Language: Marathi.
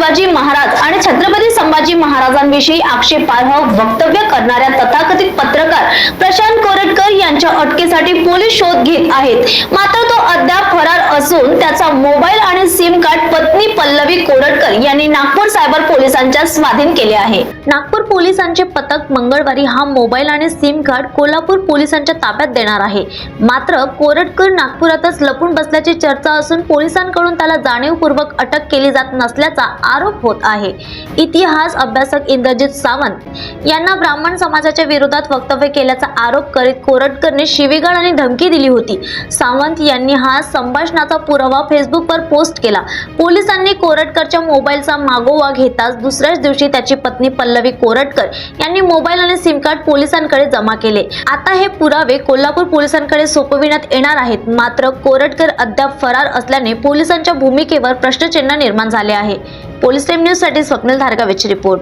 शिवाजी महाराज आणि छत्रपती संभाजी महाराजांविषयी आक्षेपार्ह वक्तव्य करणाऱ्या तथाकथित पत्रकार प्रशांत कोरटकर यांच्या अटकेसाठी पोलीस शोध घेत आहेत. मात्र तो अद्याप फरार असून त्याचा मोबाईल आणि सिम कार्ड पत्नी पल्लवी कोरटकर यांनी नागपूर सायबर पोलिसांच्या स्वाधीन केले आहे. नागपूर पोलिसांचे पथक मंगळवारी हा मोबाईल आणि सिम कार्ड कोल्हापूर पोलिसांच्या ताब्यात देणार आहे. मात्र कोरटकर नागपुरातच लपून बसल्याची चर्चा असून पोलिसांकडून त्याला जाणीवपूर्वक अटक केली जात नसल्याचा आरोप होत आहे. इतिहास अभ्यासक इंद्रजित सावंत यांना ब्राह्मण समाजाच्या विरोधात वक्तव्य केल्याचा आरोप करीत कोरटकरने शिवीगाळ आणि धमकी दिली होती. सावंत यांनी हा संभाषणाचा पुरावा फेसबुकवर पोस्ट केला. पोलिसांनी कोरटकरच्या मोबाईलचा मागोवा घेताच दुसऱ्याच दिवशी त्याची पत्नी पल्लवी कोरटकर यांनी मोबाईल आणि सिम कार्ड पोलिसांकडे जमा केले. आता हे पुरावे कोल्हापूर पोलिसांकडे सोपविण्यात येणार आहेत. मात्र कोरटकर अद्याप फरार असल्याने पोलिसांच्या भूमिकेवर प्रश्नचिन्ह निर्माण झाले आहे. पोलीस टाइम न्यूजसाठी स्वप्नील धारगावेची रिपोर्ट.